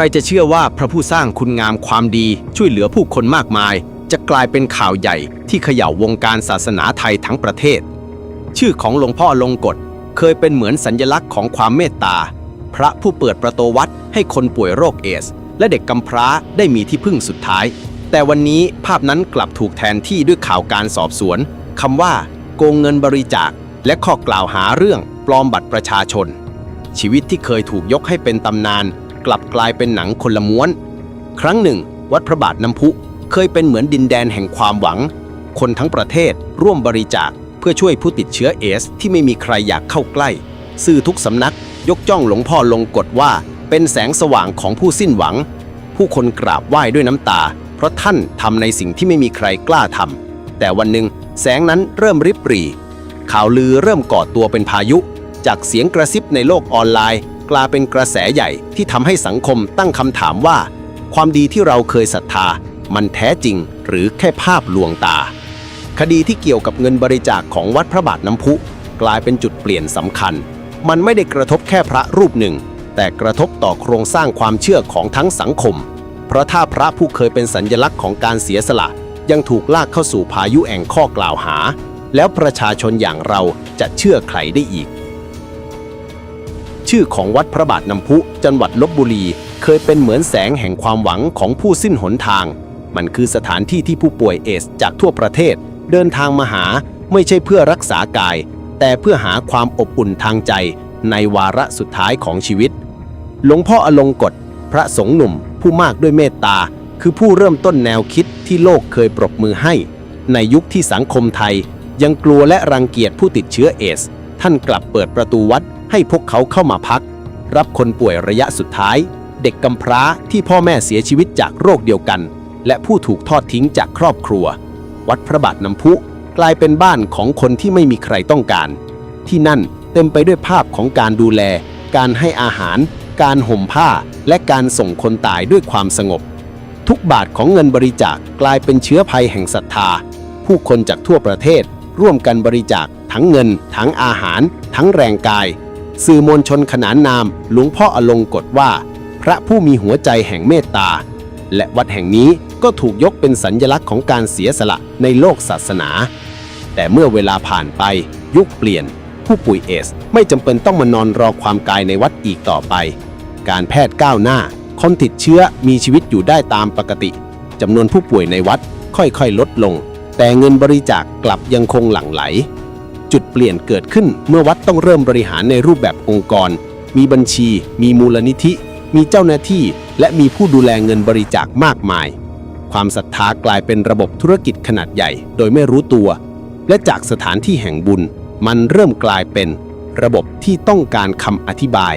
รจะเชื่อว่าพระผู้สร้างคุณงามความดีช่วยเหลือผู้คนมากมาย จะกลายเป็นข่าวใหญ่ที่เขย่าวงการศาสนาไทยทั้งประเทศ ชื่อของหลวงพ่อลงกฎเคยเป็นเหมือนสัญลักษณ์ของความเมตตา พระผู้เปิดประตูวัดให้คนป่วยโรคเอส และเด็กกำพร้าได้มีที่พึ่งสุดท้าย แต่วันนี้ภาพนั้นกลับถูกแทนที่ด้วยข่าวการสอบสวนคำว่า โกงเงินบริจาค และข้อกล่าวหาเรื่องปลอมบัตรประชาชน ชีวิตที่เคยถูกยกให้เป็นตำนาน กลับกลายเป็นหนังคนละม้วน ครั้งหนึ่ง วัดพระบาทน้ำพุเคยเป็นเหมือนดินแดนแห่งความหวัง คนทั้งประเทศร่วมบริจาคเพื่อช่วยผู้ติดเชื้อเอส ที่ไม่มีใครอยากเข้าใกล้ สื่อทุกสำนักยกจ้องหลวงพ่อลงกฎว่า เป็นแสงสว่างของผู้สิ้นหวัง ผู้คนกราบไหว้ด้วยน้ำตา เพราะท่านทำในสิ่งที่ไม่มีใครกล้าทำแต่วันหนึ่งแสงนั้นเริ่มริบหรี่ข่าวลือเริ่มก่อตัวเป็นพายุ จากเสียงกระซิบในโลกออนไลน์ กลายเป็นกระแสใหญ่ที่ทำให้สังคมตั้งคำถามว่า ความดีที่เราเคยศรัทธา มันแท้จริงหรือแค่ภาพลวงตา คดีที่เกี่ยวกับเงินบริจาคของวัดพระบาทน้ำพุ กลายเป็นจุดเปลี่ยนสำคัญ มันไม่ได้กระทบแค่พระรูปหนึ่ง แต่กระทบต่อโครงสร้างความเชื่อของทั้งสังคม เพราะถ้าพระผู้เคยเป็นสัญลักษณ์ของการเสียสละ ยังถูกลากเข้าสู่พายุแอ่งข้อกล่าวหา แล้วประชาชนอย่างเราจะเชื่อใครได้อีก ชื่อของวัดพระบาทน้ำพุจังหวัดลบบุรี เคยเป็นเหมือนแสงแห่งความหวังของผู้สิ้นหนทาง มันคือสถานที่ที่ผู้ป่วยเอสจากทั่วประเทศ เดินทางมาหาไม่ใช่เพื่อรักษากาย แต่เพื่อหาความอบอุ่นทางใจ ในวาระสุดท้ายของชีวิต หลวงพ่ออลงกฎพระสงฆ์หนุ่ม ผู้มากด้วยเมตตา คือผู้เริ่มต้นแนวคิดที่โลกเคยปรบมือให้ ในยุคที่สังคมไทย ยังกลัวและรังเกียจผู้ติดเชื้อเอส ท่านกลับเปิดประตูวัด ให้พวกเขาเข้ามาพัก รับคนป่วยระยะสุดท้าย เด็กกำพร้าที่พ่อแม่เสียชีวิตจากโรคเดียวกัน และผู้ถูกทอดทิ้งจากครอบครัว วัดพระบาทน้ำพุกลายเป็นบ้านของคนที่ไม่มีใครต้องการ ที่นั่นเต็มไปด้วยภาพของการดูแล การให้อาหาร การห่มผ้า และการส่งคนตายด้วยความสงบ ทุกบาทของเงินบริจาคกลายเป็นเชื้อภัยแห่งศรัทธา ผู้คนจากทั่วประเทศร่วมกันบริจาคทั้งเงิน ทั้งอาหาร ทั้งแรงกาย สื่อมวลชนขนานนามหลวงพ่ออลงกฎว่า พระผู้มีหัวใจแห่งเมตตา และวัดแห่งนี้ก็ถูกยกเป็นสัญญลักษณ์ของการเสียสละในโลกศาสนา แต่เมื่อเวลาผ่านไปยุคเปลี่ยน ผู้ป่วยเอส ไม่จำเป็นต้องมานอนรอความกายในวัดอีกต่อไป การแพทย์ก้าวหน้า คนติดเชื้อมีชีวิตอยู่ได้ตามปกติจำนวนผู้ป่วยในวัดค่อยๆ ลดลง แต่เงินบริจาคกลับยังคงหลั่งไหล จุดเปลี่ยนเกิดขึ้นเมื่อวัดต้องเริ่มบริหารในรูปแบบองค์กร มีบัญชี มีมูลนิธิ มีเจ้าหน้าที่ และมีผู้ดูแลเงินบริจาคมากมาย ความศรัทธากลายเป็นระบบธุรกิจขนาดใหญ่ โดยไม่รู้ตัว และจากสถานที่แห่งบุญ มันเริ่มกลายเป็น ระบบที่ต้องการคำอธิบาย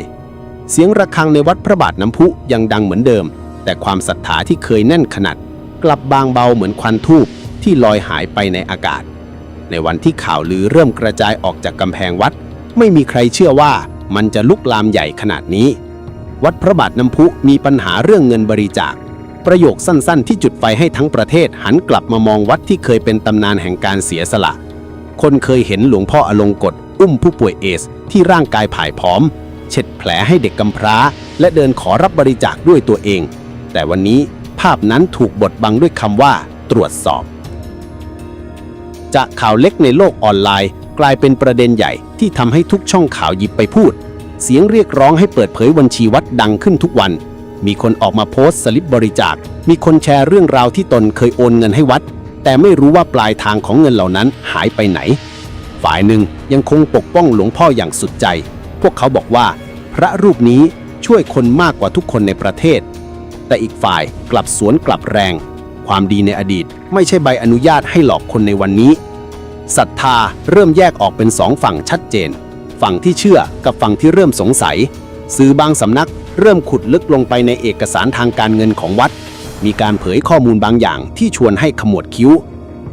เสียงระฆังในวัดพระบาทน้ำพุยังดังเหมือนเดิม แต่ความศรัทธาที่เคยแน่นขนาด กลับบางเบาเหมือนควันทูบที่ลอยหายไปในอากาศ ในวันที่ข่าวลือเริ่มกระจายออกจากกำแพงวัด ไม่มีใครเชื่อว่ามันจะลุกลามใหญ่ขนาดนี้ วัดพระบาทน้ำพุมีปัญหาเรื่องเงินบริจาค ประโยคสั้นๆ ที่จุดไฟให้ทั้งประเทศหันกลับมามองวัดที่เคยเป็นตำนานแห่งการเสียสละ คนเคยเห็นหลวงพ่ออลงกฎอุ้มผู้ป่วยเอส ที่ร่างกายผายผอม เช็ดแผลให้เด็กกำพร้า และเดินขอรับบริจาคด้วยตัวเอง แต่วันนี้ภาพนั้นถูกบดบังด้วยคำว่า ตรวจสอบ จากข่าวเล็กในโลกออนไลน์ กลายเป็นประเด็นใหญ่ที่ทำให้ทุกช่องข่าวหยิบไปพูด เสียงเรียกร้องให้เปิดเผยบัญชีวัดดังขึ้นทุกวัน มีคนออกมาโพสต์สลิปบริจาค มีคนแชร์เรื่องราวที่ตนเคยโอนเงินให้วัด แต่ไม่รู้ว่าปลายทางของเงินเหล่านั้นหายไปไหน ฝ่ายหนึ่งยังคงปกป้องหลวงพ่ออย่างสุดใจ พวกเขาบอกว่า พระรูปนี้ช่วยคนมากกว่าทุกคนในประเทศ แต่อีกฝ่ายกลับสวนกลับแรง ความดีในอดีตไม่ใช่ใบอนุญาตให้หลอกคนในวันนี้ ศรัทธาเริ่มแยกออกเป็นสองฝั่งชัดเจน ฝั่งที่เชื่อกับฝั่งที่เริ่มสงสัย สื่อบางสำนักเริ่มขุดลึกลงไปในเอกสารทางการเงินของวัด มีการเผยข้อมูลบางอย่างที่ชวนให้ขมวดคิ้ว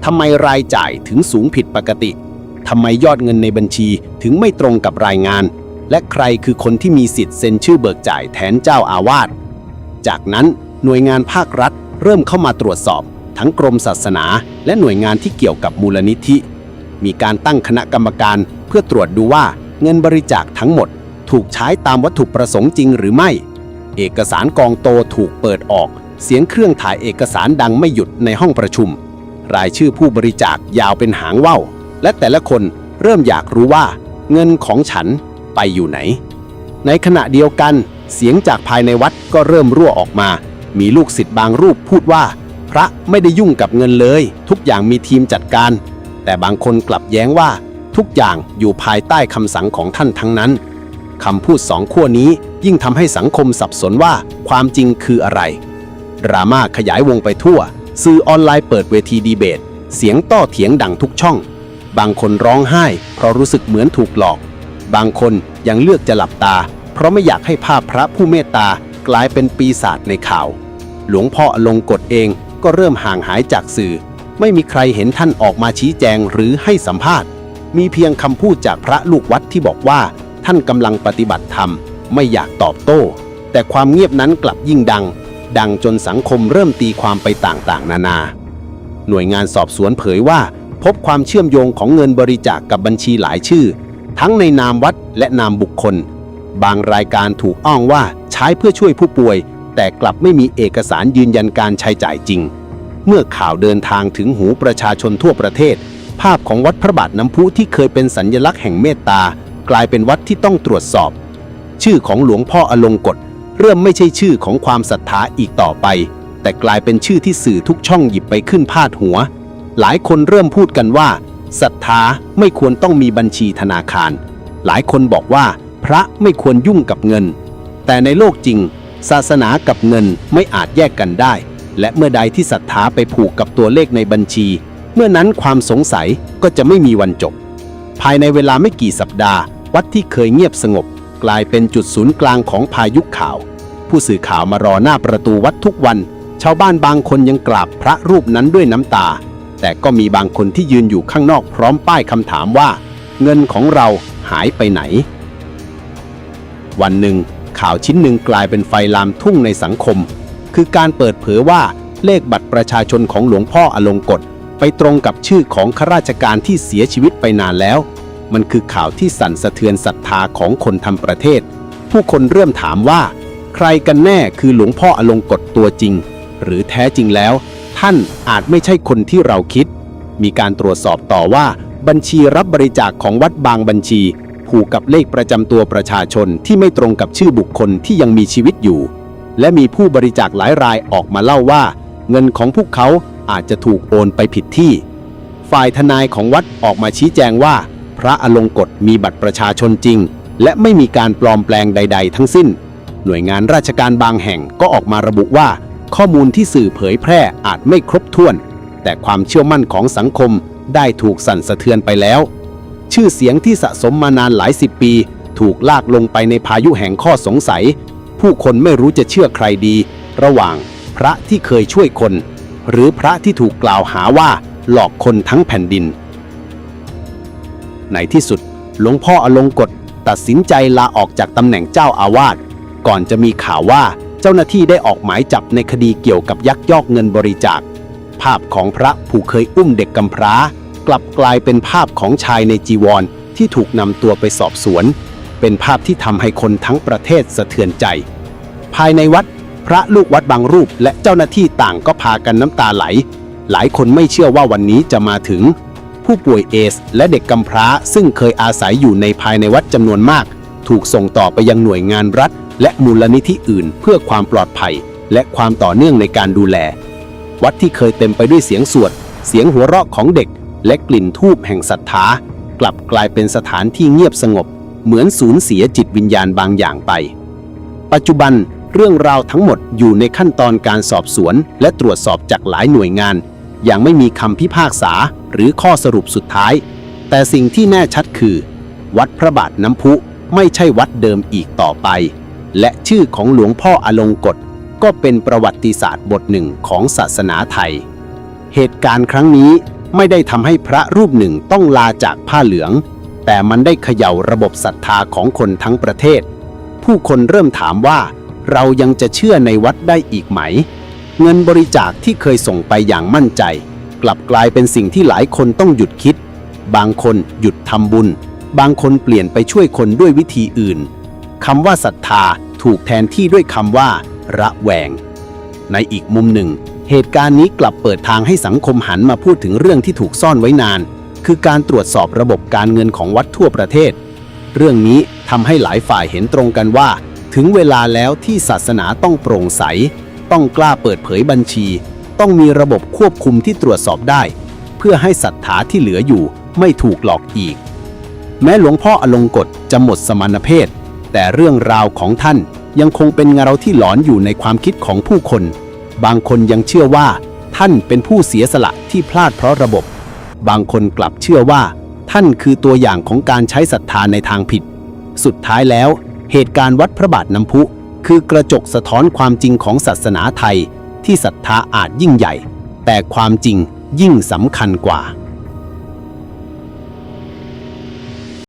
ทำไมรายจ่ายถึงสูงผิดปกติทำไมยอดเงินในบัญชีถึงไม่ตรงกับรายงาน และใครคือคนที่มีสิทธิ์เซ็นชื่อเบิกจ่ายแทนเจ้าอาวาสจากนั้นหน่วยงานภาครัฐเริ่มเข้ามาตรวจสอบ ทั้งกรมศาสนา และหน่วยงานที่เกี่ยวกับมูลนิธิ มีการตั้งคณะกรรมการเพื่อตรวจดูว่าเงินบริจาคทั้งหมด ถูกใช้ตามวัตถุประสงค์จริงหรือไม่ เอกสารกองโตถูกเปิดออก เสียงเครื่องถ่ายเอกสารดังไม่หยุดในห้องประชุม รายชื่อผู้บริจาคยาวเป็นหางว่าวและแต่ละคนเริ่มอยากรู้ว่า เงินของฉันไปอยู่ไหน ในขณะเดียวกัน เสียงจากภายในวัดก็เริ่มรั่วออกมา มีลูกศิษย์บางรูปพูดว่า พระไม่ได้ยุ่งกับเงินเลย ทุกอย่างมีทีมจัดการ แต่บางคนกลับแย้งว่าทุกอย่างอยู่ภายใต้คำสั่งของท่านทั้งนั้นคำพูดสองขั้วนี้ยิ่งทำให้สังคมสับสนว่าความจริงคืออะไรดราม่าขยายวงไปทั่ว สื่อออนไลน์เปิดเวทีดีเบต เสียงต้อเถียงดังทุกช่อง บางคนร้องไห้ เพราะรู้สึกเหมือนถูกหลอก บางคนยังเลือกจะหลับตา เพราะไม่อยากให้ภาพพระผู้เมตตากลายเป็นปีศาจในข่าว หลวงพ่ออลงกฎเองก็เริ่มห่างหายจากสื่อ ไม่มีใครเห็นท่านออกมาชี้แจงหรือให้สัมภาษณ์ มีเพียงคำพูดจากพระลูกวัดที่บอกว่า ท่านกำลังปฏิบัติธรรม ไม่อยากตอบโต้ แต่ความเงียบนั้นกลับยิ่งดัง ดังจนสังคมเริ่มตีความไปต่างๆ นานา หน่วยงานสอบสวนเผยว่า พบความเชื่อมโยงของเงินบริจาคกกับบัญชีหลายชื่อ ทั้งในนามวัดและนามบุคคล บางรายการถูกอ้างว่าใช้เพื่อช่วยผู้ป่วย แต่กลับไม่มีเอกสารยืนยันการใช้จ่ายจริง เมื่อข่าวเดินทางถึงหูประชาชนทั่วประเทศ ภาพของวัดพระบาทน้ำพุที่เคยเป็นสัญญลักษณ์แห่งเมตตา กลายเป็นวัดที่ต้องตรวจสอบ ชื่อของหลวงพ่ออลงกฎเริ่มไม่ใช่ชื่อของความศรัทธาอีกต่อไป แต่กลายเป็นชื่อที่สื่อทุกช่องหยิบไปขึ้นพาดหัว หลายคนเริ่มพูดกันว่าศรัทธาไม่ควรต้องมีบัญชีธนาคาร หลายคนบอกว่า พระไม่ควรยุ่งกับเงิน แต่ในโลกจริง ศาสนากับเงินไม่อาจแยกกันได้ และเมื่อใดที่ศรัทธาไปผูกกับตัวเลขในบัญชี เมื่อนั้นความสงสัยก็จะไม่มีวันจบ ภายในเวลาไม่กี่สัปดาห์ วัดที่เคยเงียบสงบ กลายเป็นจุดศูนย์กลางของพายุข่าว ผู้สื่อข่าวมารอหน้าประตูวัดทุกวัน ชาวบ้านบางคนยังกราบพระรูปนั้นด้วยน้ำตา แต่ก็มีบางคนที่ยืนอยู่ข้างนอกพร้อมป้ายคำถามว่า เงินของเราหายไปไหน วันหนึ่งข่าวชิ้นหนึ่งกลายเป็นไฟลามทุ่งในสังคม คือการเปิดเผยว่าเลขบัตรประชาชนของหลวงพ่ออลงกฎไปตรงกับชื่อของข้าราชการที่เสียชีวิตไปนานแล้ว มันคือข่าวที่สั่นสะเทือนศรัทธาของคนทำประเทศ ผู้คนเริ่มถามว่า ใครกันแน่คือหลวงพ่ออลงกฎตัวจริง หรือแท้จริงแล้ว ท่านอาจไม่ใช่คนที่เราคิด มีการตรวจสอบต่อว่า บัญชีรับบริจาคของวัดบางบัญชี ผูกกับเลขประจำตัวประชาชนที่ไม่ตรงกับชื่อบุคคลที่ยังมีชีวิตอยู่ และมีผู้บริจาคหลายรายออกมาเล่าว่า เงินของพวกเขาอาจจะถูกโอนไปผิดที่ ฝ่ายทนายของวัดออกมาชี้แจงว่า พระอลงกฎมีบัตรประชาชนจริง และไม่มีการปลอมแปลงใด ๆ ทั้งสิ้น หน่วยงานราชการบางแห่งก็ออกมาระบุว่า ข้อมูลที่สื่อเผยแพร่อาจไม่ครบถ้วน แต่ความเชื่อมั่นของสังคมได้ถูกสั่นสะเทือนไปแล้ว ชื่อเสียงที่สะสมมานานหลายสิบปี ถูกลากลงไปในพายุแห่งข้อสงสัย ผู้คนไม่รู้จะเชื่อใครดี ระหว่างพระที่เคยช่วยคน หรือพระที่ถูกกล่าวหาว่าหลอกคนทั้งแผ่นดิน ในที่สุดหลวงพ่ออลงกฎตัดสินใจลาออกจากตำแหน่งเจ้าอาวาสก่อนจะมีข่าวว่าเจ้าหน้าที่ได้ออกหมายจับในคดีเกี่ยวกับยักยอกเงินบริจาค ภาพของพระผู้เคยอุ้มเด็กกำพร้า กลับกลายเป็นภาพของชายในจีวรที่ถูกนำตัวไปสอบสวน เป็นภาพที่ทำให้คนทั้งประเทศสะเทือนใจ ภายในวัดพระลูกวัดบางรูปและเจ้าหน้าที่ต่างก็พากันน้ำตาไหล หลายคนไม่เชื่อว่าวันนี้จะมาถึง ผู้ป่วยเอส และเด็กกำพร้าซึ่งเคยอาศัยอยู่ในภายในวัดจำนวนมาก ถูกส่งต่อไปยังหน่วยงานรัฐ และมูลนิธิอื่น เพื่อความปลอดภัย และความต่อเนื่องในการดูแล วัดที่เคยเต็มไปด้วยเสียงสวด เสียงหัวเราะของเด็ก และกลิ่นทูบแห่งศรัทธากลับกลายเป็นสถานที่เงียบสงบ เหมือนสูญเสียจิตวิญญาณบางอย่างไป ปัจจุบันเรื่องราวทั้งหมดอยู่ในขั้นตอนการสอบสวน และตรวจสอบจากหลายหน่วยงานยังไม่มีคำพิพากษาหรือข้อสรุปสุดท้าย แต่สิ่งที่แน่ชัดคือ วัดพระบาทน้ำพุไม่ใช่วัดเดิมอีกต่อไป และชื่อของหลวงพ่ออลงกฎก็เป็นประวัติศาสตร์บทหนึ่งของศาสนาไทย เหตุการณ์ครั้งนี้ไม่ได้ทำให้พระรูปหนึ่งต้องลาจากผ้าเหลือง แต่มันได้เขย่าระบบศรัทธาของคนทั้งประเทศ ผู้คนเริ่มถามว่า เรายังจะเชื่อในวัดได้อีกไหม เงินบริจาคที่เคยส่งไปอย่างมั่นใจ กลับกลายเป็นสิ่งที่หลายคนต้องหยุดคิด บางคนหยุดทำบุญ บางคนเปลี่ยนไปช่วยคนด้วยวิธีอื่นคำว่าศรัทธาถูกแทนที่ด้วยคำว่า ระแวง ในอีกมุมหนึ่ง เหตุการณ์นี้กลับเปิดทางให้สังคมหันมาพูดถึงเรื่องที่ถูกซ่อนไว้นาน คือการตรวจสอบระบบการเงินของวัดทั่วประเทศ เรื่องนี้ทำให้หลายฝ่ายเห็นตรงกันว่า ถึงเวลาแล้วที่ศาสนาต้องโปร่งใส ต้องกล้าเปิดเผยบัญชี ต้องมีระบบควบคุมที่ตรวจสอบได้ เพื่อให้ศรัทธาที่เหลืออยู่ไม่ถูกหลอกอีก แม้หลวงพ่ออลงกฎจะหมดสมณเพศ แต่เรื่องราวของท่านยังคงเป็นเงาที่หลอนอยู่ในความคิดของผู้คน บางคนยังเชื่อว่า ท่านเป็นผู้เสียสละที่พลาดเพราะระบบ บางคนกลับเชื่อว่า ท่านคือตัวอย่างของการใช้ศรัทธาในทางผิด สุดท้ายแล้ว เหตุการณ์วัดพระบาทน้ำพุ คือกระจกสะท้อนความจริงของศาสนาไทย ที่ศรัทธาอาจยิ่งใหญ่ แต่ความจริงยิ่งสำคัญกว่า